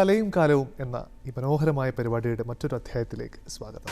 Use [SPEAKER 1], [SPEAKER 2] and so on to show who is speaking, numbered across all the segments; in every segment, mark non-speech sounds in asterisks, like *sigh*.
[SPEAKER 1] കലയും കാലവും എന്ന ഈ മനോഹരമായ പരിപാടിയുടെ മറ്റൊരു അധ്യായത്തിലേക്ക് സ്വാഗതം.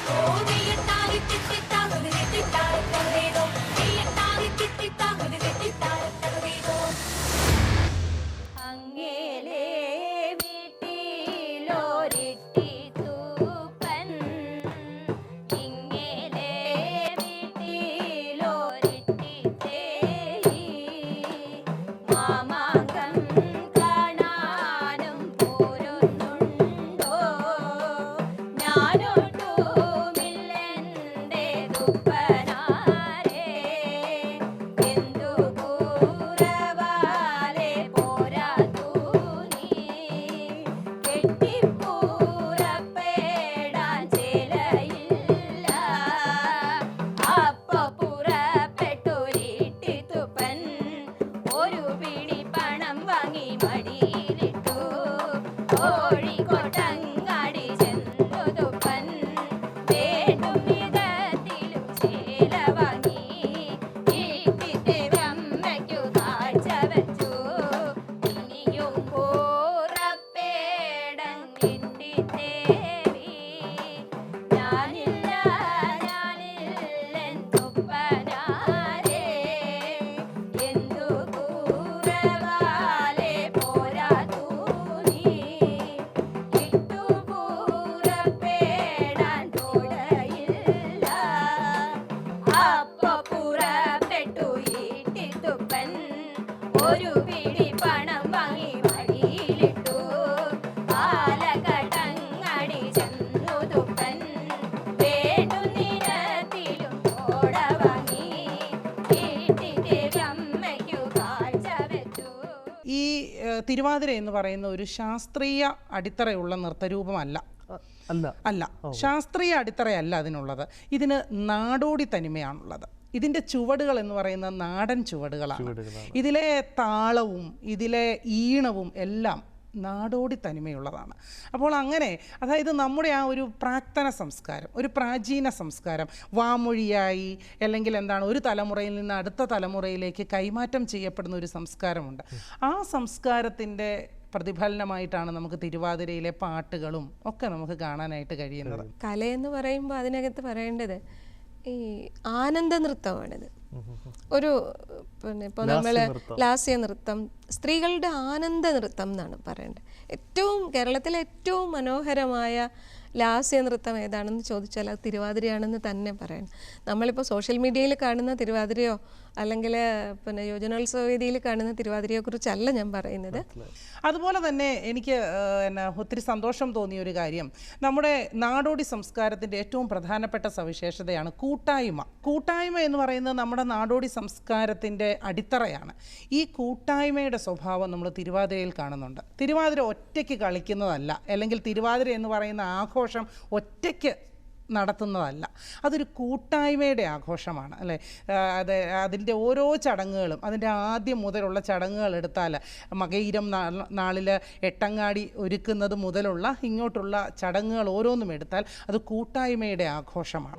[SPEAKER 2] You. തിരുവാതിര എന്ന് പറയുന്ന ഒരു ശാസ്ത്രീയ അടിത്തറയുള്ള നൃത്തരൂപമല്ല.
[SPEAKER 1] അല്ല.
[SPEAKER 2] അല്ല. ശാസ്ത്രീയ അടിത്തറയല്ല അതിനുള്ളത്. ഇതിന് നാടോടി തനിമയാണുള്ളത്. ഇതിന്റെ ചുവടുകൾ എന്ന് പറയുന്ന നാടൻ ചുവടുകളാണ്. ഇതിലെ താളവും ഇതിലെ ഈണവും എല്ലാം നാടോടി തനിമയുള്ളതാണ്. അപ്പോൾ അങ്ങനെ അതായത് നമ്മുടെ ആ ഒരു പ്രാക്തന സംസ്കാരം ഒരു പ്രാചീന സംസ്കാരം വാമൊഴിയായി അല്ലെങ്കിൽ എന്താണ് ഒരു തലമുറയിൽ നിന്ന് അടുത്ത തലമുറയിലേക്ക് കൈമാറ്റം ചെയ്യപ്പെടുന്ന ഒരു സംസ്കാരമുണ്ട്. ആ സംസ്കാരത്തിന്റെ പ്രതിഫലനമായിട്ടാണ് നമുക്ക് തിരുവാതിരയിലെ പാട്ടുകളും ഒക്കെ നമുക്ക് കാണാനായിട്ട് കഴിയുന്നത്.
[SPEAKER 3] കലയെന്ന് പറയുമ്പോൾ അതിനകത്ത് പറയേണ്ടത് ഈ ആനന്ദ നൃത്തമാണിത്. ഒരു പിന്നെ ഇപ്പോൾ നമ്മൾ ലാസ്യ നൃത്തം സ്ത്രീകളുടെ ആനന്ദ നൃത്തം എന്നാണ് പറയേണ്ടത്. ഏറ്റവും കേരളത്തിലെ ഏറ്റവും മനോഹരമായ ലാസ്യ നൃത്തം ഏതാണെന്ന് ചോദിച്ചാൽ അത് തിരുവാതിരയാണെന്ന് തന്നെ പറയണം. നമ്മളിപ്പോൾ സോഷ്യൽ മീഡിയയിൽ കാണുന്ന തിരുവാതിരയോ അല്ലെങ്കിൽ പിന്നെ യുവജനോത്സവ വേദിയിൽ കാണുന്ന തിരുവാതിരയെ കുറിച്ചല്ല ഞാൻ പറയുന്നത്.
[SPEAKER 2] അതുപോലെ തന്നെ എനിക്ക് എന്നാ ഒത്തിരി സന്തോഷം തോന്നിയ ഒരു കാര്യം. നമ്മുടെ നാടോടി സംസ്കാരത്തിന്റെ ഏറ്റവും പ്രധാനപ്പെട്ട സവിശേഷതയാണ് കൂട്ടായ്മ. കൂട്ടായ്മ എന്ന് പറയുന്നത് നമ്മുടെ നാടോടി സംസ്കാരത്തിന്റെ അടിത്തറയാണ്. ഈ കൂട്ടായ്മയുടെ സ്വഭാവം നമ്മൾ തിരുവാതിരയിൽ കാണുന്നുണ്ട്. തിരുവാതിര ഒറ്റയ്ക്ക് കളിക്കുന്നതല്ല. അല്ലെങ്കിൽ തിരുവാതിര എന്ന് പറയുന്ന ആഘോഷം ഒറ്റയ്ക്ക് നടത്തുന്നതല്ല. അതൊരു കൂട്ടായ്മയുടെ ആഘോഷമാണ് അല്ലേ? അത് അതിന്റെ ഓരോ ചടങ്ങുകളും അതിന്റെ ആദ്യം മുതലുള്ള ചടങ്ങുകൾ എടുത്താൽ മകയിരം നാളിൽ എട്ടങ്ങാടി ഒരുക്കുന്നത് മുതലുള്ള ഇങ്ങോട്ടുള്ള ചടങ്ങുകൾ ഓരോന്നും എടുത്താൽ അത് കൂട്ടായ്മയുടെ ആഘോഷമാണ്.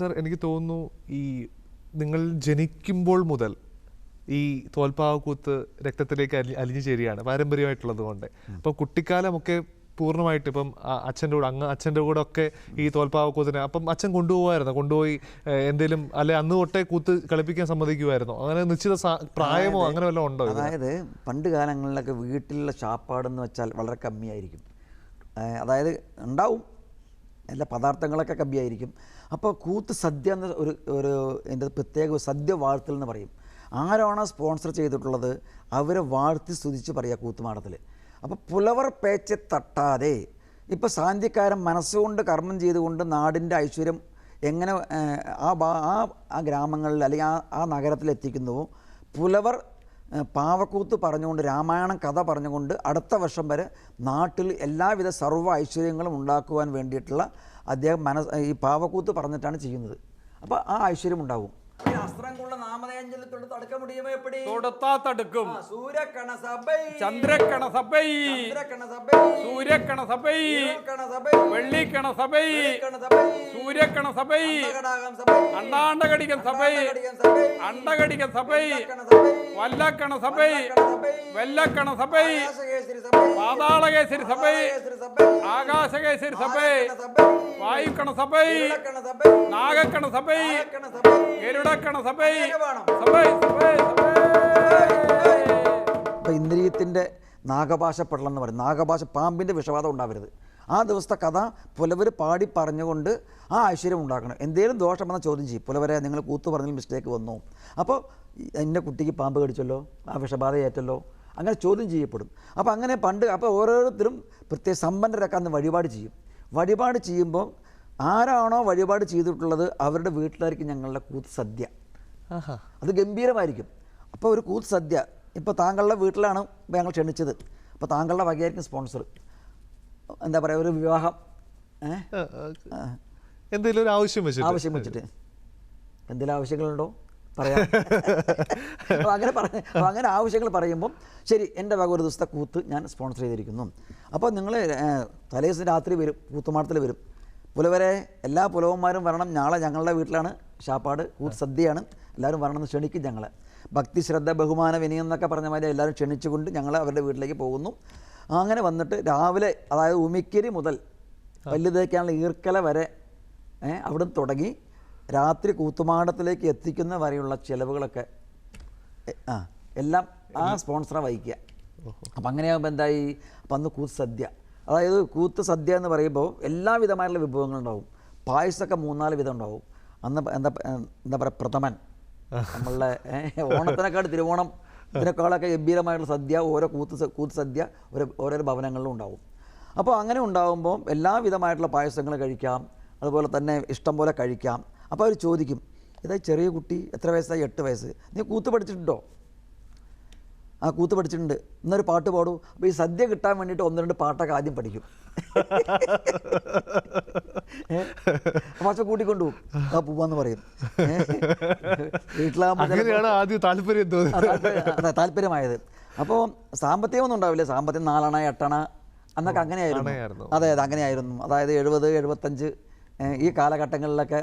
[SPEAKER 4] സർ എനിക്ക് തോന്നുന്നു ഈ നിങ്ങൾ ജനിക്കുമ്പോൾ മുതൽ ഈ തോൽപ്പാവക്കൂത്ത് രക്തത്തിലേക്ക് അലി അലിഞ്ഞു ചേരുകയാണ് പാരമ്പര്യമായിട്ടുള്ളത് കൊണ്ട്. അപ്പം കുട്ടിക്കാലമൊക്കെ പൂർണമായിട്ട് ഇപ്പം അച്ഛന്റെ കൂടെ അങ്ങ് അച്ഛന്റെ കൂടെ ഒക്കെ ഈ തോൽപ്പാവക്കൂത്തിന് അപ്പം അച്ഛൻ കൊണ്ടുപോകുമായിരുന്നു? കൊണ്ടുപോയി എന്തെങ്കിലും എന്തേലും അല്ലെ അന്ന് തൊട്ടേ കൂത്ത് കളിപ്പിക്കാൻ സമ്മതിക്കുമായിരുന്നു? അങ്ങനെ നിശ്ചിത പ്രായമോ അങ്ങനെ വല്ലതും ഉണ്ടോ
[SPEAKER 5] അതായത് പണ്ട് കാലങ്ങളിലൊക്കെ വീട്ടിലുള്ള ചാപ്പാടെന്ന് വെച്ചാൽ വളരെ കമ്മിയായിരിക്കും. അതായത് ഉണ്ടാവും. എല്ലാ പദാർത്ഥങ്ങളൊക്കെ കമ്മിയായിരിക്കും. അപ്പോൾ കൂത്ത് സദ്യ എന്ന ഒരു ഒരു എന്റെ പ്രത്യേക സദ്യ വാഴ്ത്തൽ എന്ന് പറയും. ആരാണോ സ്പോൺസർ ചെയ്തിട്ടുള്ളത് അവരെ വാഴ്ത്തി സ്തുതിച്ച് പറയുക കൂത്തുമാടത്തിൽ അപ്പോൾ പുലവർ പേച്ച് തട്ടാതെ ഇപ്പോൾ സാന്ധ്യക്കാരൻ മനസ്സുകൊണ്ട് കർമ്മം ചെയ്തുകൊണ്ട് നാടിന്റെ ഐശ്വര്യം എങ്ങനെ ആ ആ ആ ഗ്രാമങ്ങളിൽ അല്ലെങ്കിൽ ആ ആ നഗരത്തിൽ എത്തിക്കുന്നുവോ പുലവർ പാവക്കൂത്ത് പറഞ്ഞുകൊണ്ട് രാമായണം കഥ പറഞ്ഞുകൊണ്ട് അടുത്ത വർഷം വരെ നാട്ടിൽ എല്ലാവിധ സർവ ഐശ്വര്യങ്ങളും ഉണ്ടാക്കുവാൻ വേണ്ടിയിട്ടുള്ള അദ്ദേഹം മനസ് ഈ പാവക്കൂത്ത് പറഞ്ഞിട്ടാണ് ചെയ്യുന്നത്. അപ്പോൾ ആ ഐശ്വര്യം ഉണ്ടാവും.
[SPEAKER 6] ചന്ദ്രക്കണ സഭൈ സൂര്യക്കണ സഭൈ വെള്ളിക്കണ സഭൈ. സൂര്യക്കണ സഭൈ. അണ്ടാണ്ടകടികൻ സഭൈ. അണ്ടകടികൻ സഭൈ. വല്ലക്കണ സഭൈ. വെല്ലക്കണ സഭൈ. പാതാളകേശ്വരി സഭൈ. ആകാശകേശ്വരി സഭൈ. വായുക്കണ സഭൈ. നാഗക്കണ സഭൈ. ഗരുഡക്കണ സഭൈ. സഭൈ സഭൈ
[SPEAKER 5] ഇന്ദ്രിയത്തിന്റെ നാഗഭാഷ പെടലം എന്ന് പറയും. നാഗഭാഷ പാമ്പിന്റെ വിഷവാദം ഉണ്ടാവരുത്. ആ ദിവസത്തെ കഥ പുലവർ പാടി പറഞ്ഞുകൊണ്ട് ആ ഐശ്വര്യം ഉണ്ടാക്കണം. എന്തെങ്കിലും ദോഷം വന്നാൽ ചോദ്യം ചെയ്യും. പുലവരെ നിങ്ങൾ കൂത്തു പറഞ്ഞതിൽ മിസ്റ്റേക്ക് വന്നു. അപ്പോൾ എന്റെ കുട്ടിക്ക് പാമ്പ് കടിച്ചല്ലോ ആ വിഷബാധയേറ്റല്ലോ അങ്ങനെ ചോദ്യം ചെയ്യപ്പെടും. അപ്പോൾ അങ്ങനെ പണ്ട് അപ്പോൾ ഓരോരുത്തരും പ്രത്യേക സമ്പന്നരൊക്കെ അന്ന് വഴിപാട് ചെയ്യും. വഴിപാട് ചെയ്യുമ്പോൾ ആരാണോ വഴിപാട് ചെയ്തിട്ടുള്ളത് അവരുടെ വീട്ടിലായിരിക്കും ഞങ്ങളുടെ കൂത്ത് സദ്യ. അത് ഗംഭീരമായിരിക്കും. അപ്പോൾ ഒരു കൂത്ത് സദ്യ ഇപ്പോൾ താങ്കളുടെ വീട്ടിലാണ് ഞങ്ങൾ ക്ഷണിച്ചത്. അപ്പോൾ താങ്കളുടെ വകയായിരിക്കും സ്പോൺസർ. എന്താ പറയുക ഒരു വിവാഹം.
[SPEAKER 4] എന്തെങ്കിലും ഒരു ആവശ്യം വെച്ചിട്ട്.
[SPEAKER 5] ആവശ്യം വെച്ചിട്ട്. എന്തെങ്കിലും ആവശ്യങ്ങളുണ്ടോ? പറയാം. അപ്പോൾ അങ്ങനെ പറഞ്ഞ അപ്പോൾ അങ്ങനെ ആവശ്യങ്ങൾ പറയുമ്പം ശരി എന്റെ വക ഒരു ദിവസത്തെ കൂത്ത് ഞാൻ സ്പോൺസർ ചെയ്തിരിക്കുന്നു. അപ്പോൾ നിങ്ങൾ തലേ ദിവസം രാത്രി വരും കൂത്തുമാടത്തിൽ വരും. പുലവരെ എല്ലാ പുലവന്മാരും വരണം. നാളെ ഞങ്ങളുടെ വീട്ടിലാണ് ഷാപ്പാട് കൂത്ത് സദ്യയാണ്. എല്ലാവരും വരണമെന്ന് ക്ഷണിക്കും ഞങ്ങൾ ഭക്തി ശ്രദ്ധ ബഹുമാന വിനയം എന്നൊക്കെ പറഞ്ഞ മാതിരി എല്ലാവരും ക്ഷണിച്ചുകൊണ്ട് ഞങ്ങൾ അവരുടെ വീട്ടിലേക്ക് പോകുന്നു. അങ്ങനെ വന്നിട്ട് രാവിലെ അതായത് ഉമിക്കരി മുതൽ പല്ല് തേക്കാനുള്ള ഈർക്കല വരെ അവിടെ തുടങ്ങി. രാത്രി കൂത്തുമാടത്തിലേക്ക് എത്തിക്കുന്ന വരെയുള്ള ചിലവുകളൊക്കെ ആ എല്ലാം ആ സ്പോൺസറെ വഹിക്കുക. അപ്പം അങ്ങനെയാകുമ്പോൾ എന്തായി? അപ്പം അന്ന് കൂത്ത് സദ്യ. അതായത് കൂത്ത് സദ്യ എന്ന് പറയുമ്പോൾ എല്ലാവിധമായിട്ടുള്ള വിഭവങ്ങളുണ്ടാവും പായസമൊക്കെ മൂന്നാൽ വിധം ഉണ്ടാവും. അന്ന് എന്താ എന്താ പറയുക പ്രഥമൻ. നമ്മളുടെ ഓണത്തിനെക്കാട് തിരുവോണം ഇതിനേക്കാളൊക്കെ ഗംഭീരമായിട്ടുള്ള സദ്യ ഓരോ കൂത്ത് കൂത്ത് സദ്യ ഓരോ ഓരോരോ ഭവനങ്ങളിലും ഉണ്ടാവും. അപ്പോൾ അങ്ങനെ ഉണ്ടാകുമ്പോൾ എല്ലാവിധമായിട്ടുള്ള പായസങ്ങൾ കഴിക്കാം. അതുപോലെ തന്നെ ഇഷ്ടം പോലെ കഴിക്കാം. അപ്പോൾ അവർ ചോദിക്കും ഇതാ ചെറിയ കുട്ടി എത്ര വയസ്സായി? എട്ട് വയസ്സ്. നീ കൂത്ത് പഠിച്ചിട്ടുണ്ടോ? ആ കൂത്ത് പഠിച്ചിട്ടുണ്ട്. എന്നൊരു പാട്ട് പാടൂ. അപ്പോൾ ഈ സദ്യ കിട്ടാൻ വേണ്ടിയിട്ട് ഒന്ന് രണ്ട് പാട്ടൊക്കെ ആദ്യം പഠിക്കും. അപ്പോൾ അച്ഛൻ കൂട്ടിക്കൊണ്ടു ആ പൂവാന്ന് പറയും? വീട്ടിലാകുമ്പോൾ താല്പര്യമായത്. അപ്പോൾ സാമ്പത്തികമൊന്നും ഉണ്ടാവില്ല. സാമ്പത്തികം നാലണ എട്ടണ അന്നൊക്കെ അങ്ങനെയായിരുന്നു. അതെ അതെ അങ്ങനെയായിരുന്നു. അതായത് എഴുപത് എഴുപത്തഞ്ച് ഈ കാലഘട്ടങ്ങളിലൊക്കെ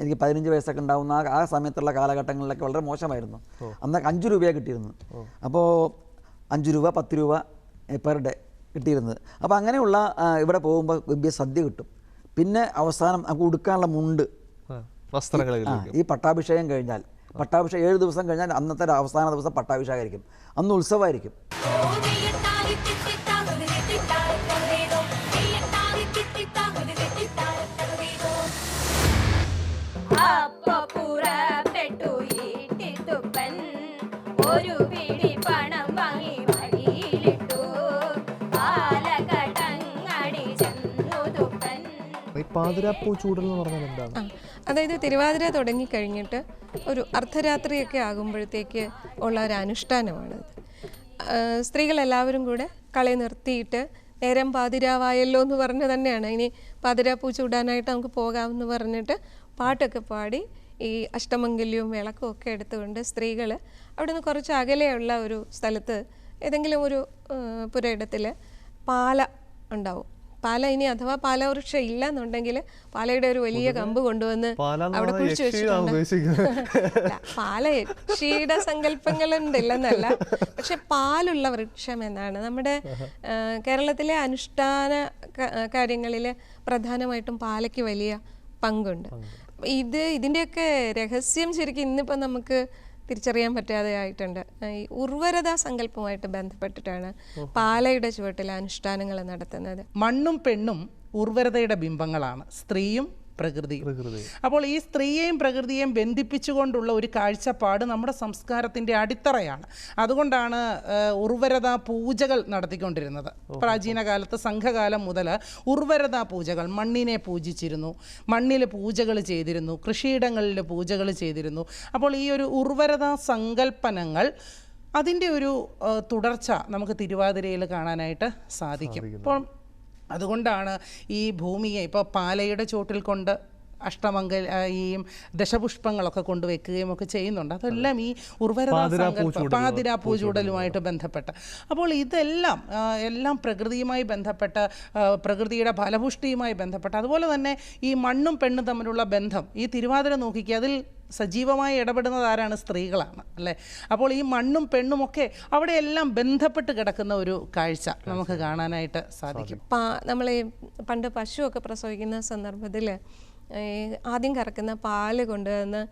[SPEAKER 5] എനിക്ക് പതിനഞ്ച് വയസ്സൊക്കെ ഉണ്ടാവുന്ന ആ സമയത്തുള്ള കാലഘട്ടങ്ങളിലൊക്കെ വളരെ മോശമായിരുന്നു. അന്ന് അഞ്ച് രൂപയാണ് കിട്ടിയിരുന്നത്. അപ്പോൾ അഞ്ച് രൂപ പത്ത് രൂപ പെർ ഡേ കിട്ടിയിരുന്നത്. അപ്പോൾ അങ്ങനെയുള്ള ഇവിടെ പോകുമ്പോൾ വലിയ സദ്യ കിട്ടും. പിന്നെ അവസാനം നമുക്ക് ഉടുക്കാനുള്ള മുണ്ട്. വസ്ത്രങ്ങൾ ഈ പട്ടാഭിഷേകം കഴിഞ്ഞാൽ പട്ടാഭിഷേകം ഏഴ് ദിവസം കഴിഞ്ഞാൽ അന്നത്തെ അവസാന ദിവസം പട്ടാഭിഷേകമായിരിക്കും. അന്ന് ഉത്സവമായിരിക്കും.
[SPEAKER 7] അപ്പൊ പുറപ്പെട്ടു ഈട്ടിത്തുപ്പൻ ഒരു പിടി പണം വാങ്ങി വഴിയിലിട്ടു. കാലഘട്ടങ്ങടി ചെന്നു തുപ്പൻ.
[SPEAKER 4] ഈ പാതിരാപ്പൂ ചൂടൽ എന്ന് പറഞ്ഞാൽ എന്താണ്?
[SPEAKER 3] അതായത് തിരുവാതിര തുടങ്ങിക്കഴിഞ്ഞിട്ട് ഒരു അർദ്ധരാത്രിയൊക്കെ ആകുമ്പോഴത്തേക്ക് ഉള്ള ഒരു അനുഷ്ഠാനമാണത് ആ, സ്ത്രീകളെല്ലാവരും കൂടെ കളി നിർത്തിയിട്ട് നേരം പാതിരാവായല്ലോ എന്ന് പറഞ്ഞ് തന്നെയാണ്. ഇനി പാതിരാപ്പൂ ചൂടാനായിട്ട് നമുക്ക് പോകാമെന്ന് പറഞ്ഞിട്ട് പാട്ടൊക്കെ പാടി ഈ അഷ്ടമംഗല്യവും വിളക്കും ഒക്കെ എടുത്തുകൊണ്ട് സ്ത്രീകൾ അവിടുന്ന് കുറച്ച് അകലെയുള്ള ഒരു സ്ഥലത്ത് ഏതെങ്കിലും ഒരു പുരയിടത്തിൽ പാല ഉണ്ടാവും. പാല ഇനി അഥവാ പാല വൃക്ഷം ഇല്ല എന്നുണ്ടെങ്കിൽ പാലയുടെ ഒരു വലിയ കമ്പ് കൊണ്ടുവന്ന് അവിടെ കുഴിച്ചു വെച്ചിട്ടുണ്ട്.
[SPEAKER 4] പാല *laughs*
[SPEAKER 3] ക്ഷീട പാല യക്ഷിയുടെ സങ്കല്പങ്ങളുണ്ടില്ലെന്നല്ല. പക്ഷെ പാലുള്ള വൃക്ഷം എന്നാണ്. നമ്മുടെ കേരളത്തിലെ അനുഷ്ഠാന കാര്യങ്ങളിൽ പ്രധാനമായിട്ടും പാലയ്ക്ക് വലിയ പങ്കുണ്ട്. ഇത് ഇതിന്റെയൊക്കെ രഹസ്യം ശരിക്കും ഇന്നിപ്പോൾ നമുക്ക് തിരിച്ചറിയാൻ പറ്റാതെ ആയിട്ടുണ്ട്. ഈ ഉർവരത സങ്കല്പമായിട്ട് ബന്ധപ്പെട്ടിട്ടാണ് പാലയുടെ ചുവട്ടിൽ അനുഷ്ഠാനങ്ങൾ നടത്തുന്നത്.
[SPEAKER 2] മണ്ണും പെണ്ണും ഉർവരതയുടെ ബിംബങ്ങളാണ്. സ്ത്രീയും
[SPEAKER 4] പ്രകൃതി.
[SPEAKER 2] അപ്പോൾ ഈ സ്ത്രീയെയും പ്രകൃതിയെയും ബന്ധിപ്പിച്ചുകൊണ്ടുള്ള ഒരു കാഴ്ചപ്പാട് നമ്മുടെ സംസ്കാരത്തിന്റെ അടിത്തറയാണ്. അതുകൊണ്ടാണ് ഉർവരത പൂജകൾ നടത്തിക്കൊണ്ടിരുന്നത്. പ്രാചീന കാലത്ത് സംഘകാലം മുതൽ ഉർവരത പൂജകൾ മണ്ണിനെ പൂജിച്ചിരുന്നു. മണ്ണിൽ പൂജകൾ ചെയ്തിരുന്നു. കൃഷിയിടങ്ങളിൽ പൂജകൾ ചെയ്തിരുന്നു. അപ്പോൾ ഈ ഒരു ഉർവരത സങ്കല്പനങ്ങൾ അതിന്റെ ഒരു തുടർച്ച നമുക്ക് തിരുവാതിരയിൽ കാണാനായിട്ട് സാധിക്കും. അപ്പോൾ അതുകൊണ്ടാണ് ഈ ഭൂമിയെ ഇപ്പോൾ പാലയുടെ ചോട്ടിൽ കൊണ്ട് അഷ്ടമംഗൽ ആ, ഈ ദശപുഷ്പങ്ങളൊക്കെ കൊണ്ടുവെക്കുകയും ഒക്കെ ചെയ്യുന്നുണ്ട്. അതെല്ലാം ഈ ഉർവരതാ
[SPEAKER 4] പാതിരാ
[SPEAKER 2] സങ്കല്പം
[SPEAKER 4] പൂച്ചൂടലും-
[SPEAKER 2] പാതിരാ പൂചൂടലുമായിട്ട് ബന്ധപ്പെട്ട്. അപ്പോൾ ഇതെല്ലാം എല്ലാം പ്രകൃതിയുമായി ബന്ധപ്പെട്ട പ്രകൃതിയുടെ ഫലപുഷ്ടിയുമായി ബന്ധപ്പെട്ട അതുപോലെ തന്നെ ഈ മണ്ണും പെണ്ണും തമ്മിലുള്ള ബന്ധം ഈ തിരുവാതിര നോക്കിക്കുക അതിൽ സജീവമായി ഇടപെടുന്നത് ആരാണ്? സ്ത്രീകളാണ് അല്ലേ? അപ്പോൾ ഈ മണ്ണും പെണ്ണും ഒക്കെ അവിടെയെല്ലാം ബന്ധപ്പെട്ട് കിടക്കുന്ന ഒരു കാഴ്ച നമുക്ക് കാണാനായിട്ട് സാധിക്കും.
[SPEAKER 3] നമ്മളെ നമ്മൾ പണ്ട് പശുവൊക്കെ പ്രസവിക്കുന്ന സന്ദർഭത്തിൽ ആദ്യം കറക്കുന്ന പാൽ കൊണ്ടുവന്ന്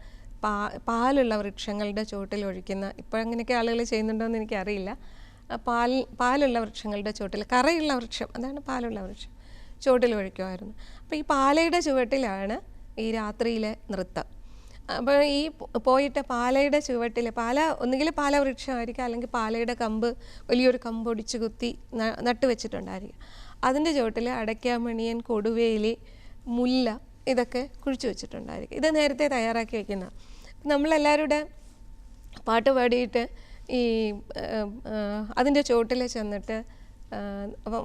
[SPEAKER 3] പാ പാലുള്ള വൃക്ഷങ്ങളുടെ ചുവട്ടിൽ ഒഴിക്കുന്ന ഇപ്പോൾ അങ്ങനെയൊക്കെ ആളുകൾ ചെയ്യുന്നുണ്ടോയെന്ന് എനിക്കറിയില്ല. പാൽ പാലുള്ള വൃക്ഷങ്ങളുടെ ചുവട്ടിൽ കറയുള്ള വൃക്ഷം അതാണ് പാലുള്ള വൃക്ഷം ചുവട്ടിൽ ഒഴിക്കുമായിരുന്നു. അപ്പോൾ ഈ പാലയുടെ ചുവട്ടിലാണ് ഈ രാത്രിയിലെ നൃത്തം. അപ്പോൾ ഈ പോയിട്ട് പാലയുടെ ചുവട്ടിൽ പാല ഒന്നുകിൽ പാല വൃക്ഷമായിരിക്കും അല്ലെങ്കിൽ പാലയുടെ കമ്പ് വലിയൊരു കമ്പ് ഒടിച്ച് കുത്തി നട്ടുവെച്ചിട്ടുണ്ടായിരിക്കും. നട്ട് വെച്ചിട്ടുണ്ടായിരിക്കും അതിന്റെ ചുവട്ടിൽ അടയ്ക്കാമണിയൻ കൊടുവേലി മുല്ല ഇതൊക്കെ കുഴിച്ചു വെച്ചിട്ടുണ്ടായിരിക്കും. ഇത് നേരത്തെ തയ്യാറാക്കി വയ്ക്കുന്ന നമ്മളെല്ലാവരുടെ പാട്ട് പാടിയിട്ട് ഈ അതിന്റെ ചുവട്ടിൽ ചെന്നിട്ട്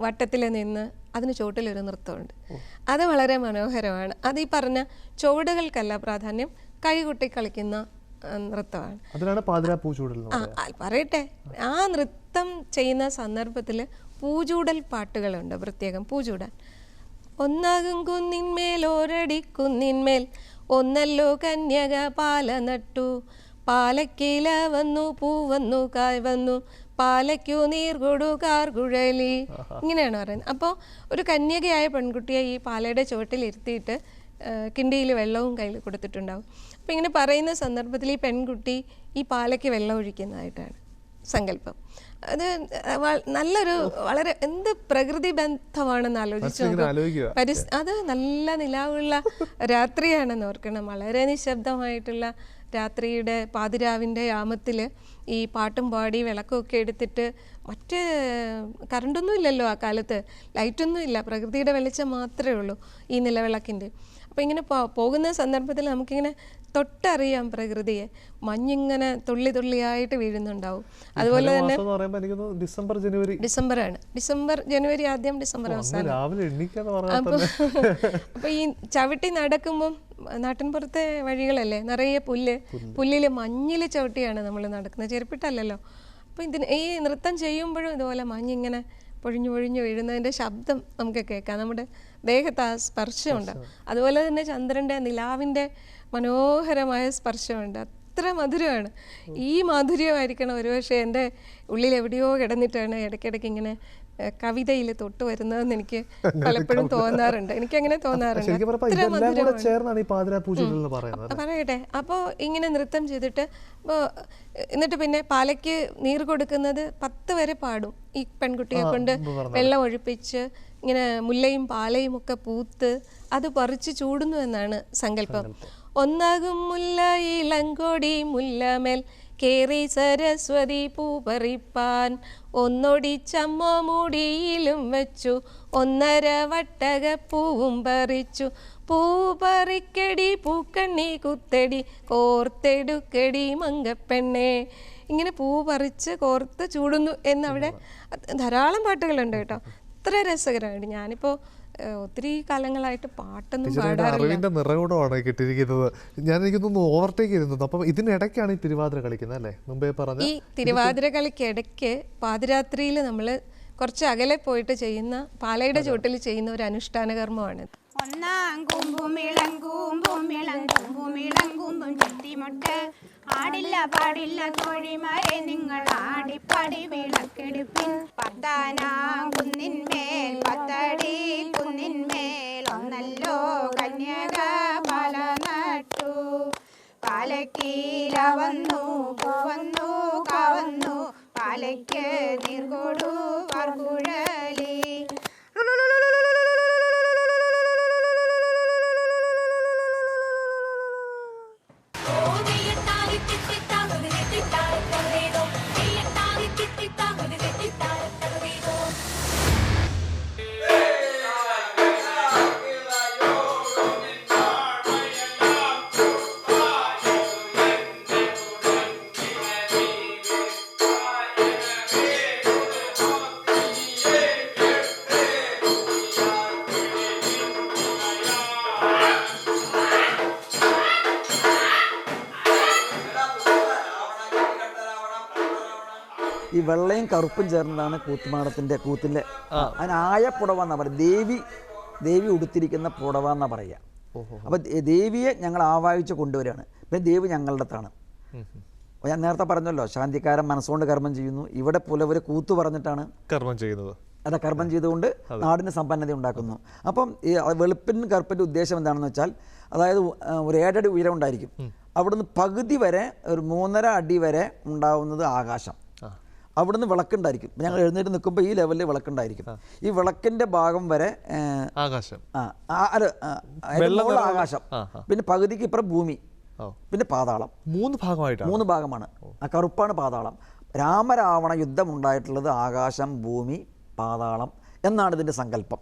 [SPEAKER 3] വട്ടത്തിൽ നിന്ന് അതിന് ചുവട്ടിലൊരു നൃത്തമുണ്ട്. അത് വളരെ മനോഹരമാണ്. അത് ഈ പറഞ്ഞ ചുവടുകൾക്കല്ല പ്രാധാന്യം കൈകൊട്ടി കളിക്കുന്ന നൃത്തമാണ്. ആ പറയട്ടെ. ആ നൃത്തം ചെയ്യുന്ന സന്ദർഭത്തിൽ പൂജൂടൽ പാട്ടുകളുണ്ട്. പ്രത്യേകം പൂജൂടാൻ ഒന്നാകും കുന്നിന്മേൽ ഓരടി കുന്നിന്മേൽ ഒന്നല്ലോ കന്യക പാല നട്ടു പാലക്കില വന്നു പൂ വന്നു കായ് വന്നു. പാലയ്ക്കു നീർ കൊടു കാർകുഴലി ഇങ്ങനെയാണ് പറയുന്നത്. അപ്പോൾ ഒരു കന്യകയായ പെൺകുട്ടിയെ ഈ പാലയുടെ ചുവട്ടിൽ ഇരുത്തിയിട്ട് കിണ്ടിയിൽ വെള്ളവും കയ്യിൽ കൊടുത്തിട്ടുണ്ടാവും. അപ്പോൾ ഇങ്ങനെ പറയുന്ന സന്ദർഭത്തിൽ ഈ പെൺകുട്ടി ഈ പാലയ്ക്ക് വെള്ളം ഒഴിക്കുന്നതായിട്ടാണ് സങ്കല്പം. അത് നല്ലൊരു വളരെ എന്ത് പ്രകൃതി ബന്ധമാണെന്ന് ആലോചിച്ചു. പരിസ് അത് നല്ല നിലാവുള്ള രാത്രിയാണെന്ന് ഓർക്കണം. വളരെ നിശബ്ദമായിട്ടുള്ള രാത്രിയുടെ പാതിരാവിന്റെ യാമത്തിൽ ഈ പാട്ടും പാടി വിളക്കുമൊക്കെ എടുത്തിട്ട് മറ്റ് കറണ്ടൊന്നും ഇല്ലല്ലോ ആ കാലത്ത്. ലൈറ്റൊന്നും ഇല്ല. പ്രകൃതിയുടെ വെളിച്ചം മാത്രമേ ഉള്ളൂ ഈ നിലവിളക്കിന്റെ. അപ്പോൾ ഇങ്ങനെ പോകുന്ന സന്ദർഭത്തിൽ നമുക്കിങ്ങനെ തൊട്ടറിയാം പ്രകൃതിയെ. മഞ്ഞിങ്ങനെ തുള്ളി തുള്ളിയായിട്ട് വീഴുന്നുണ്ടാവും. അതുപോലെ തന്നെ
[SPEAKER 4] ഡിസംബർ പറയുമ്പോൾ ഡിസംബർ ജനുവരി.
[SPEAKER 3] ഡിസംബറാണ്. ഡിസംബർ ജനുവരി ആദ്യം ഡിസംബർ അവസാനം. അപ്പോൾ അപ്പോൾ ഈ ചവിട്ടി നടക്കുമ്പം നാട്ടിൻപുറത്തെ വഴികളല്ലേ? നിറയെ പുല്ല്. പുല്ലിൽ മഞ്ഞിൽ ചവിട്ടിയാണ് നമ്മൾ നടക്കുന്നത്. ചെരുപ്പിട്ടല്ലല്ലോ. അപ്പോൾ ഇതിന് ഈ നൃത്തം ചെയ്യുമ്പോഴും ഇതുപോലെ മഞ്ഞിങ്ങനെ പൊഴിഞ്ഞു പൊഴിഞ്ഞു വീഴുന്നതിന്റെ ശബ്ദം നമുക്ക് കേൾക്കാം. നമ്മുടെ ദേഹത്ത് ആ സ്പർശമുണ്ട്. അതുപോലെ തന്നെ ചന്ദ്രന്റെ നിലാവിന്റെ മനോഹരമായ സ്പർശമുണ്ട്. അത്ര മധുരമാണ്. ഈ മാധുര്യമായിരിക്കണം ഒരുപക്ഷെ എന്റെ ഉള്ളിൽ എവിടെയോ കിടന്നിട്ടാണ് ഇടയ്ക്കിടയ്ക്ക് ഇങ്ങനെ കവിതയിൽ തൊട്ട് വരുന്നതെന്ന് എനിക്ക് *laughs* പലപ്പോഴും തോന്നാറുണ്ട്.
[SPEAKER 4] എനിക്ക് അങ്ങനെ
[SPEAKER 3] തോന്നാറുണ്ട്.
[SPEAKER 4] ചേർന്നാണ് ഈ പറയുന്നത്
[SPEAKER 3] പറയട്ടെ. അപ്പോൾ ഇങ്ങനെ നൃത്തം ചെയ്തിട്ട് ഇപ്പോൾ എന്നിട്ട് പിന്നെ പാലയ്ക്ക് നീർ കൊടുക്കുന്നത് പത്ത് വരെ പാടും. ഈ പെൺകുട്ടിയെ കൊണ്ട് വെള്ളം ഒഴിപ്പിച്ച് ഇങ്ങനെ മുല്ലയും പാലയും ഒക്കെ പൂത്ത് അത് പറിച്ച് ചൂടുന്നു എന്നാണ് സങ്കല്പം. ഒന്നാകും മുല്ല ഇളങ്കോടി മുല്ലമേൽ കേറി സരസ്വതി പൂ പറിപ്പാൻ. ഒന്നൊടിച്ചമ്മ മുടിയിലും വെച്ചു. ഒന്നര വട്ടക പൂവും പറിച്ചു. പൂ പറിക്കടി പൂക്കണ്ണി കുത്തടി കോർത്തെടുക്കടി മങ്കപ്പെണ്ണേ. ഇങ്ങനെ പൂ പറിച്ച് കോർത്ത് ചൂടുന്നു എന്നവിടെ ധാരാളം പാട്ടുകളുണ്ട് കേട്ടോ. അത്ര രസകരമായിട്ട് ഞാനിപ്പോൾ ഒത്തിരി കാലങ്ങളായിട്ട് പാട്ടൊന്നും
[SPEAKER 4] അറിവിന്റെ നിറകൂടമാണ് കിട്ടിയിരിക്കുന്നത്. ഞാൻ എനിക്ക് തോന്നുന്നു ഓവർടേക്ക് ചെയ്യുന്നത്. അപ്പം ഇതിനിടയ്ക്കാണ് ഈ തിരുവാതിര കളിക്കുന്നത് അല്ലേ? മുമ്പേ പറഞ്ഞ
[SPEAKER 3] ഈ തിരുവാതിര കളിക്കിടയ്ക്ക് പാതിരാത്രിയിൽ നമ്മൾ കുറച്ച് അകലെ പോയിട്ട് ചെയ്യുന്ന പാലയുടെ ചുവട്ടിൽ ചെയ്യുന്ന ഒരു അനുഷ്ഠാന കർമ്മമാണ്.
[SPEAKER 7] ഒന്നാം കുമ്പുമിളങ്കും ഭൂമിളങ്കും ഭൂമിളങ്കുമ്പും ചെത്തിമുട്ട് ആടില്ല പാടില്ല കോഴിമാരെ നിങ്ങൾ ആടിപ്പാടി വിളക്കെടുപ്പിൻ. പത്താനാ കുന്നിന്മേൽ പത്തടി കുന്നിന്മേൽ ഒന്നല്ലോ കന്യക പല നട്ടു. പാലക്കീല വന്നു പോവന്നു കാവന്നു. പാലയ്ക്ക് നീർകൊടു വർക്കുഴലി
[SPEAKER 5] ഈ വെള്ളയും കറുപ്പും ചേർന്നതാണ് കൂത്തുമാടത്തിന്റെ കൂത്തിന്റെ. അതിന് ആയപ്പുടവ എന്നാ പറയുക. ദേവി ദേവി ഉടുത്തിരിക്കുന്ന പുടവ എന്നാ പറയുക അപ്പോൾ ദേവിയെ ഞങ്ങൾ ആവാഹിച്ച് കൊണ്ടുവരികയാണ്. പിന്നെ ദേവി ഞങ്ങളുടെ അടുത്താണ്. ഞാൻ നേരത്തെ പറഞ്ഞല്ലോ ശാന്തിക്കാരൻ മനസ്സുകൊണ്ട് കർമ്മം ചെയ്യുന്നു. ഇവിടെ പുലവര് കൂത്തു പറഞ്ഞിട്ടാണ്
[SPEAKER 4] കർമ്മം ചെയ്യുന്നത്.
[SPEAKER 5] അതെ കർമ്മം ചെയ്തുകൊണ്ട് നാടിന് സമ്പന്നത ഉണ്ടാക്കുന്നു. അപ്പം ഈ വെളുപ്പിൻ കറുപ്പിന്റെ ഉദ്ദേശം എന്താണെന്ന് വെച്ചാൽ അതായത് ഒരു ഏഴടി ഉയരം ഉണ്ടായിരിക്കും. അവിടുന്ന് പകുതി വരെ ഒരു മൂന്നര അടി വരെ ഉണ്ടാവുന്നത് ആകാശം. അവിടുന്ന് വിളക്കുണ്ടായിരിക്കും. ഞങ്ങൾ എഴുന്നേറ്റ് നിൽക്കുമ്പോൾ ഈ ലെവലിൽ വിളക്കുണ്ടായിരിക്കും. ഈ വിളക്കിന്റെ ഭാഗം വരെ
[SPEAKER 4] ആകാശം.
[SPEAKER 5] ആകാശം. പിന്നെ പകുതിക്ക് ഇപ്പുറം ഭൂമി. പിന്നെ പാതാളം.
[SPEAKER 4] മൂന്ന് ഭാഗമായിട്ട്
[SPEAKER 5] മൂന്ന് ഭാഗമാണ്. ആ കറുപ്പാണ് പാതാളം. രാമരാവണ യുദ്ധം ഉണ്ടായിട്ടുള്ളത് ആകാശം ഭൂമി പാതാളം എന്നാണ് ഇതിന്റെ സങ്കല്പം.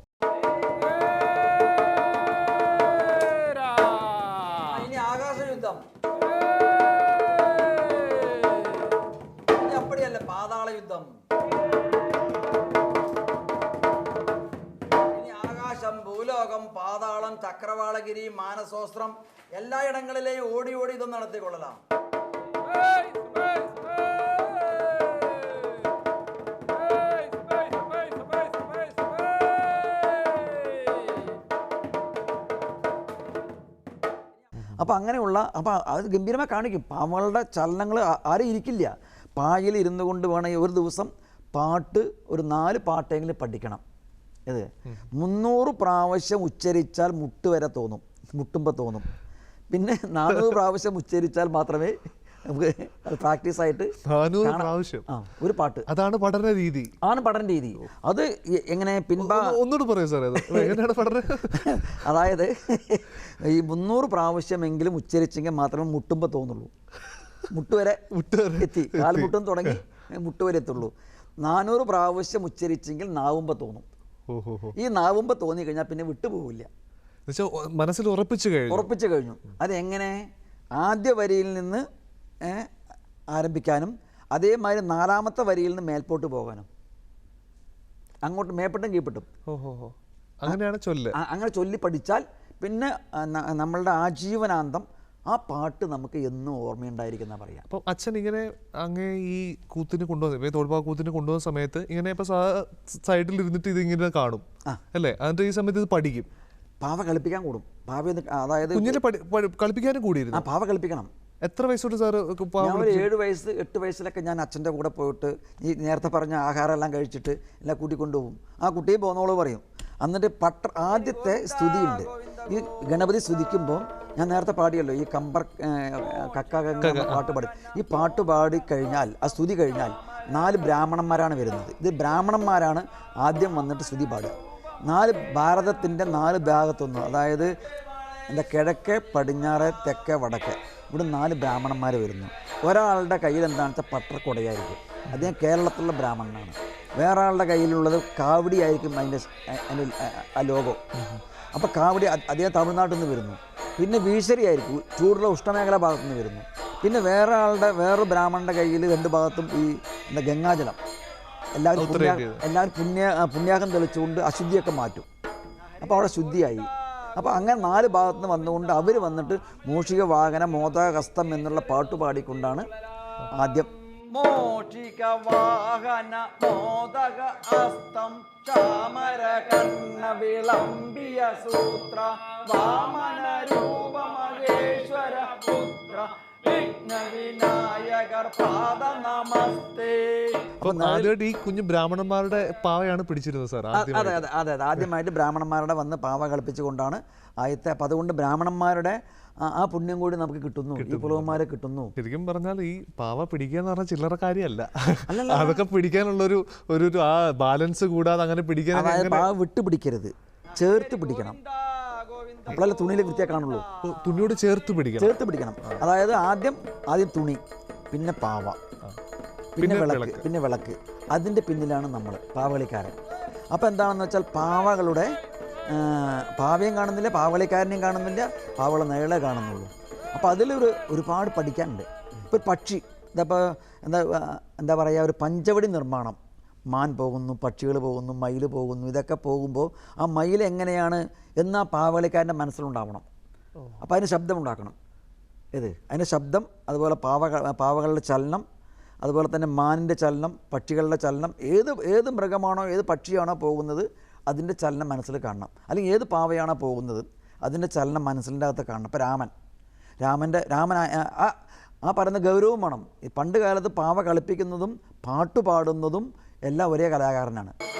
[SPEAKER 5] മാനസോസ്ത്രം മാനസോസ്ത്രം എല്ലായിടങ്ങളിലെയും ഓടി ഓടി ഇതൊന്നും നടത്തിക്കൊള്ളലാം. അപ്പോൾ അങ്ങനെയുള്ള അപ്പോൾ അത് ഗംഭീരമായി കാണിക്കും. അവളുടെ ചലനങ്ങൾ ആരും ഇരിക്കില്ല. പായയിൽ ഇരുന്നു കൊണ്ട് വേണമെങ്കിൽ ഒരു ദിവസം പാട്ട് ഒരു നാല് പാട്ടെങ്കിലും പഠിക്കണം. ഇത് മുന്നൂറ് പ്രാവശ്യം ഉച്ചരിച്ചാൽ മുട്ട് വരെ തോന്നും. മുട്ടുമ്പോൾ തോന്നും. പിന്നെ നാനൂറ് പ്രാവശ്യം ഉച്ചരിച്ചാൽ മാത്രമേ നമുക്ക് അത് പ്രാക്ടീസ് ആയിട്ട്.
[SPEAKER 4] പ്രാവശ്യം.
[SPEAKER 5] ഒരു പാട്ട്.
[SPEAKER 4] അതാണ് പഠന രീതി.
[SPEAKER 5] ആണ് പഠന രീതി. അത് എങ്ങനെ പിൻഭാ
[SPEAKER 4] ഒന്ന് ഒന്നുകൂടി പറയൂ സാറേ അത്. *laughs*
[SPEAKER 5] അതായത് ഈ മുന്നൂറ് പ്രാവശ്യമെങ്കിലും ഉച്ചരിച്ചെങ്കിൽ മാത്രമേ മുട്ടുമ്പോൾ തോന്നുള്ളൂ. മുട്ടുവരെ
[SPEAKER 4] മുട്ടുവരെ
[SPEAKER 5] എത്തി. കാൽമുട്ടും തുടങ്ങി മുട്ടുവരെ എത്തുള്ളൂ. നാനൂറ് പ്രാവശ്യം ഉച്ചരിച്ചെങ്കിൽ നാവുമ്പോൾ തോന്നും. ഈ നാവുമ്പോൾ തോന്നി കഴിഞ്ഞാൽ പിന്നെ വിട്ടുപോകില്ല
[SPEAKER 4] മനസ്സിൽ ഉറപ്പിച്ചു കഴിഞ്ഞു.
[SPEAKER 5] ഉറപ്പിച്ചു കഴിഞ്ഞു. അതെങ്ങനെ? ആദ്യ വരിയിൽ നിന്ന് ആരംഭിക്കാനും അതേമാതിരി നാലാമത്തെ വരിയിൽ നിന്ന് മേൽപോട്ട് പോകാനും. അങ്ങോട്ട് മേപ്പെട്ടും
[SPEAKER 4] കീപ്പെട്ടും അങ്ങനെയാണ് ചൊല്ല്.
[SPEAKER 5] അങ്ങനെ ചൊല്ലി പഠിച്ചാൽ പിന്നെ നമ്മളുടെ ആജീവനാന്തം ആ പാട്ട് നമുക്ക് എന്നും ഓർമ്മയുണ്ടായിരിക്കുന്ന പറയാം.
[SPEAKER 4] അപ്പോൾ അച്ഛൻ ഇങ്ങനെ അങ്ങേ ഈ കൂത്തിന് കൊണ്ടുവന്ന തോൽപ്പാ കൂത്തിന് കൊണ്ടുവന്ന സമയത്ത് ഇങ്ങനെ ഇപ്പൊ സൈഡിൽ ഇരുന്നിട്ട് ഇത് ഇങ്ങനെ കാണും അല്ലേ? എന്നിട്ട് ഈ സമയത്ത് ഇത് പഠിക്കും.
[SPEAKER 5] പാവ കളിപ്പിക്കാൻ കൂടും. പാവ അതായത്
[SPEAKER 4] കുഞ്ഞിനെ കളിപ്പിക്കാനും
[SPEAKER 5] ആ
[SPEAKER 4] കൂടിയിരുന്നു
[SPEAKER 5] പാവ കളിപ്പിക്കണം.
[SPEAKER 4] എത്ര വയസ്സോട്ട് സാറ്
[SPEAKER 5] ഞാൻ ഒരു ഏഴ് വയസ്സ് എട്ട് വയസ്സിലൊക്കെ ഞാൻ അച്ഛന്റെ കൂടെ പോയിട്ട് ഈ നേരത്തെ പറഞ്ഞ ആഹാരമെല്ലാം കഴിച്ചിട്ട് എല്ലാം കൂട്ടിക്കൊണ്ടുപോകും. ആ കുട്ടിയെ പോകുന്നോളൂ പറയും. എന്നിട്ട് പട്ട ആദ്യത്തെ സ്തുതിയുണ്ട്. ഈ ഗണപതി സ്തുതിക്കുമ്പോൾ ഞാൻ നേരത്തെ പാടിയല്ലോ ഈ കമ്പർ കക്ക. പാട്ട് പാടി. ഈ പാട്ട് പാടി കഴിഞ്ഞാൽ ആ സ്തുതി കഴിഞ്ഞാൽ നാല് ബ്രാഹ്മണന്മാരാണ് വരുന്നത്. ഇത് ബ്രാഹ്മണന്മാരാണ് ആദ്യം വന്നിട്ട് സ്തുതി പാടുക. നാല് ഭാരതത്തിന്റെ നാല് ഭാഗത്തൊന്ന് അതായത് എന്താ കിഴക്കേ പടിഞ്ഞാറ് തെക്കേ വടക്ക്. ഇവിടെ നാല് ബ്രാഹ്മണന്മാർ വരുന്നു. ഒരാളുടെ കയ്യിൽ എന്താണെന്ന് വെച്ചാൽ പട്ടർക്കൊടയായിരിക്കും. അദ്ദേഹം കേരളത്തിലുള്ള ബ്രാഹ്മണനാണ്. വേറെ ആളുടെ കയ്യിലുള്ളത് കാവടി ആയിരിക്കും അതിന്റെ അതിന്റെ ആ ലോഗോ അപ്പോൾ കാവടി അദ്ദേഹം തമിഴ്നാട്ടിൽ നിന്ന് വരുന്നു. പിന്നെ വീശരി ആയിരിക്കും ചൂടുള്ള ഉഷ്ണമേഖല ഭാഗത്തു നിന്ന് വരുന്നു. പിന്നെ വേറെ ആളുടെ വേറൊരു ബ്രാഹ്മണന്റെ കയ്യിൽ രണ്ട് ഭാഗത്തും ഈ എന്താ ഗംഗാജലം. എല്ലാവരും പുണ്യ എല്ലാവരും പുണ്യ ആ, പുണ്യാഹം തെളിച്ചുകൊണ്ട് അശുദ്ധിയൊക്കെ മാറ്റും. അപ്പോൾ അവിടെ ശുദ്ധിയായി. അപ്പോൾ അങ്ങനെ നാല് ഭാഗത്ത് നിന്ന് വന്നുകൊണ്ട് അവർ വന്നിട്ട് മൂഷിക വാഹന മോദകസ്തം എന്നുള്ള പാട്ട് പാടിക്കൊണ്ടാണ് ആദ്യം. മോഷിക വാഹന മോദക അസ്തം ചാമര കണ്ണ വിളമ്പിയ സൂത്ര വാമന രൂപ മഹേശ്വര പുത്ര.
[SPEAKER 4] ആദ്യമായിട്ട് ഈ കുഞ്ഞു ബ്രാഹ്മണന്മാരുടെ പാവയാണ് പിടിച്ചിരുന്നത് സാർ
[SPEAKER 5] അതെ അതെ അതെ അതെ. ആദ്യമായിട്ട് ബ്രാഹ്മണന്മാരുടെ വന്ന് പാവ കളിപ്പിച്ചുകൊണ്ടാണ് ആദ്യത്തെ അപ്പം അതുകൊണ്ട് ബ്രാഹ്മണന്മാരുടെ ആ- പുണ്യം കൂടി നമുക്ക് കിട്ടുന്നു. ഈ പുലവന്മാരെ കിട്ടുന്നു.
[SPEAKER 4] ശരിക്കും പറഞ്ഞാൽ ഈ പാവ പിടിക്കുക എന്ന് പറഞ്ഞാൽ ചില്ലറ കാര്യമല്ല. അതൊക്കെ പിടിക്കാനുള്ള ഒരു ഒരു ആ ബാലൻസ് കൂടാതെ അങ്ങനെ പിടിക്കാൻ
[SPEAKER 5] പാവ വിട്ടു പിടിക്കരുത് ചേർത്ത് പിടിക്കണം. അപ്പോഴല്ലേ തുണിയിൽ വൃത്തിയാ കാണുള്ളൂ.
[SPEAKER 4] തുണിയോട് ചേർത്ത് പിടിക്കണം.
[SPEAKER 5] ചേർത്ത് പിടിക്കണം. അതായത് ആദ്യം ആദ്യം തുണി പിന്നെ പാവ. പിന്നെ വിളക്ക് പിന്നെ വിളക്ക്. അതിന്റെ പിന്നിലാണ് നമ്മൾ പാവകളിക്കാരൻ. അപ്പോൾ എന്താണെന്ന് വെച്ചാൽ പാവകളുടെ പാവയും കാണുന്നില്ല പാവകളിക്കാരനെയും കാണുന്നില്ല പാവകളെ നേളെ കാണുന്നുള്ളൂ. അപ്പോൾ അതിലൊരു ഒരുപാട് പഠിക്കാനുണ്ട്. ഇപ്പോൾ പക്ഷി ഇതപ്പോൾ എന്താ എന്താ പറയുക ഒരു പഞ്ചവടി നിർമ്മാണം. മാൻ പോകുന്നു പക്ഷികൾ പോകുന്നു മയിൽ പോകുന്നു ഇതൊക്കെ പോകുമ്പോൾ ആ മയിൽ എങ്ങനെയാണ് എന്നാ പാവകളിക്കാരന്റെ മനസ്സിലുണ്ടാവണം. അപ്പോൾ അതിന് ശബ്ദം ഉണ്ടാക്കണം. ഇത് അതിന്റെ ശബ്ദം അതുപോലെ പാവ പാവകളുടെ ചലനം അതുപോലെ തന്നെ മാനിന്റെ ചലനം പക്ഷികളുടെ ചലനം ഏത് ഏത് മൃഗമാണോ ഏത് പക്ഷിയാണോ പോകുന്നത് അതിന്റെ ചലനം മനസ്സിൽ കാണണം. അല്ലെങ്കിൽ ഏത് പാവയാണോ പോകുന്നത് അതിന്റെ ചലനം മനസ്സിന്റെ അകത്ത് കാണണം. അപ്പോൾ രാമൻ രാമന്റെ രാമൻ ആ- പറയുന്ന ഗൗരവം വേണം. ഈ പണ്ട് കാലത്ത് പാവ കളിപ്പിക്കുന്നതും പാട്ട് പാടുന്നതും എല്ലാം ഒരേ കലാകാരനാണ്.